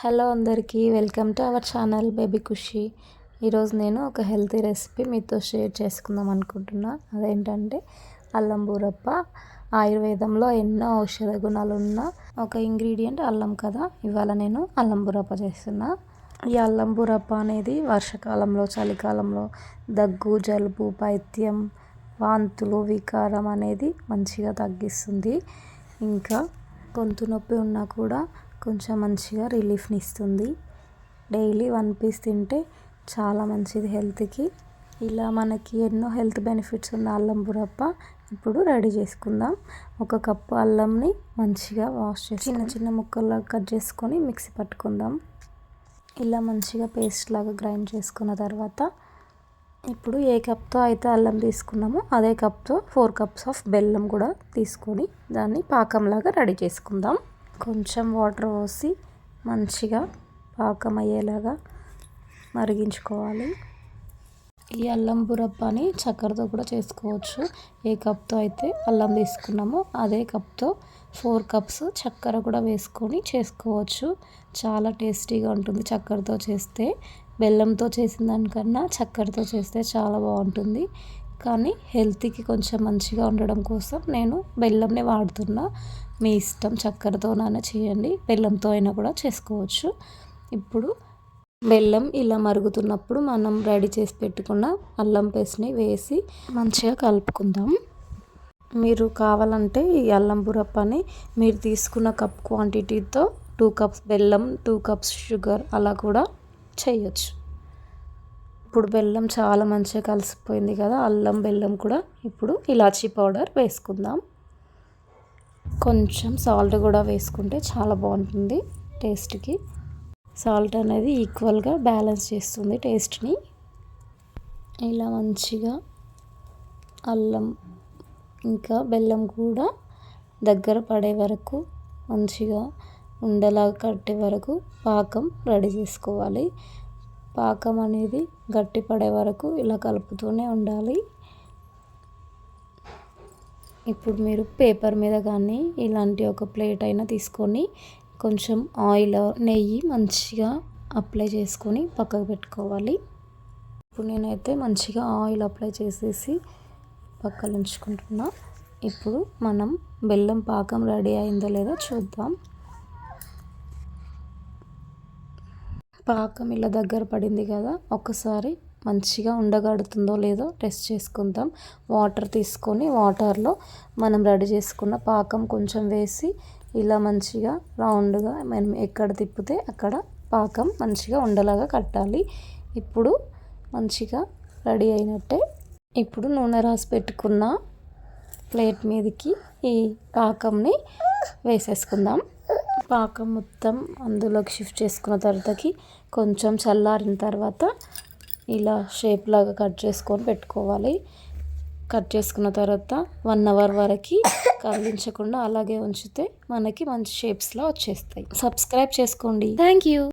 Hello అందరికీ welcome to our channel baby Khushi. ఈరోజు నేను ఒక హెల్తీ రెసిపీ మీతో షేర్ చేసుకుందాం అనుకుంటున్నా. అదేంటంటే అల్లం బూరప్ప. ఆయుర్వేదంలో ఎన్నో ఔషధ గుణాలు ఉన్న ఒక ఇంగ్రీడియంట్ అల్లం కదా. ఇవాళ నేను అల్లం బూరప్ప చేస్తున్నా. ఈ అల్లం బూరప్ప అనేది వర్షాకాలంలో చలికాలంలో దగ్గు జలుబు పైత్యం వాంతులు వికారం అనేది మంచిగా తగ్గిస్తుంది. ఇంకా గొంతు నొప్పి ఉన్నా కూడా కొంచెం మంచిగా రిలీఫ్ని ఇస్తుంది డైలీ వన్ పీస్ తింటే చాలా మంచిది హెల్త్కి. ఇలా మనకి ఎన్నో హెల్త్ బెనిఫిట్స్ ఉన్న అల్లం బురప్ప ఇప్పుడు రెడీ చేసుకుందాం. ఒక కప్పు అల్లంని మంచిగా వాష్ చేసి చిన్న చిన్న ముక్కల్లా కట్ చేసుకొని మిక్సీ పట్టుకుందాం. ఇలా మంచిగా పేస్ట్ లాగా గ్రైండ్ చేసుకున్న తర్వాత ఇప్పుడు ఏ కప్తో అయితే అల్లం తీసుకున్నామో అదే కప్తో ఫోర్ కప్స్ ఆఫ్ బెల్లం కూడా తీసుకొని దాన్ని పాకంలాగా రెడీ చేసుకుందాం. కొంచెం వాటర్ పోసి మంచిగా పాకం అయ్యేలాగా మరిగించుకోవాలి. ఈ అల్లం బురప్పని చక్కెరతో కూడా చేసుకోవచ్చు. ఏ కప్తో అయితే అల్లం తీసుకున్నామో అదే కప్తో ఫోర్ కప్స్ చక్కెర కూడా వేసుకొని చేసుకోవచ్చు. చాలా టేస్టీగా ఉంటుంది చక్కెరతో చేస్తే. బెల్లంతో చేసిన దానికన్నా చక్కెరతో చేస్తే చాలా బాగుంటుంది. కానీ హెల్త్కి కొంచెం మంచిగా ఉండడం కోసం నేను బెల్లంని వాడుతున్నా. మీ ఇష్టం చక్కెరతోనైనా చేయండి. బెల్లంతో అయినా కూడా చేసుకోవచ్చు. ఇప్పుడు బెల్లం ఇలా మరుగుతున్నప్పుడు మనం రెడీ చేసి పెట్టుకున్న అల్లం పేస్ట్ని వేసి మంచిగా కలుపుకుందాం. మీరు కావాలంటే ఈ అల్లం బురప్పని మీరు తీసుకున్న కప్ క్వాంటిటీతో టూ కప్స్ బెల్లం టూ కప్స్ షుగర్ అలా కూడా చేయొచ్చు. ఇప్పుడు బెల్లం చాలా మంచిగా కలిసిపోయింది కదా అల్లం బెల్లం కూడా ఇప్పుడు ఇలాచీ పౌడర్ వేసుకుందాం. కొంచెం సాల్ట్ కూడా వేసుకుంటే చాలా బాగుంటుంది టేస్ట్కి. సాల్ట్ అనేది ఈక్వల్గా బ్యాలెన్స్ చేస్తుంది టేస్ట్ని. ఇలా మంచిగా అల్లం ఇంకా బెల్లం కూడా దగ్గర పడే వరకు మంచిగా ఉండలాగా కట్టే వరకు పాకం రెడీ చేసుకోవాలి. పాకం అనేది గట్టిపడే వరకు ఇలా కలుపుతూనే ఉండాలి. ఇప్పుడు మీరు పేపర్ మీద కానీ ఇలాంటి ఒక ప్లేట్ అయినా తీసుకొని కొంచెం ఆయిల్ నెయ్యి మంచిగా అప్లై చేసుకొని పక్కకు పెట్టుకోవాలి. ఇప్పుడు నేనైతే మంచిగా ఆయిల్ అప్లై చేసేసి పక్కన ఉంచుకుంటున్నా. ఇప్పుడు మనం బెల్లం పాకం రెడీ అయిందో లేదో చూద్దాం. పాకం ఇలా దగ్గర పడింది కదా ఒకసారి మంచిగా ఉండగడుతుందో లేదో టెస్ట్ చేసుకుందాం. వాటర్ తీసుకొని వాటర్లో మనం రెడీ చేసుకున్న పాకం కొంచెం వేసి ఇలా మంచిగా రౌండ్గా మనం ఎక్కడ తిప్పితే అక్కడ పాకం మంచిగా ఉండలాగా కట్టాలి. ఇప్పుడు మంచిగా రెడీ అయినట్టే ఇప్పుడు నూనె రాసి పెట్టుకున్న ప్లేట్ మీదకి ఈ పాకంని వేసేసుకుందాం. పాకం మొత్తం అందులోకి షిఫ్ట్ చేసుకున్న తర్వాతకి కొంచెం చల్లారిన తర్వాత ఇలా షేప్ లాగా కట్ చేసుకొని పెట్టుకోవాలి. కట్ చేసుకున్న తర్వాత వన్ అవర్ వరకు కదిలించకుండా అలాగే ఉంచితే మనకి మంచి షేప్స్లో వచ్చేస్తాయి. సబ్స్క్రైబ్ చేసుకోండి. Thank you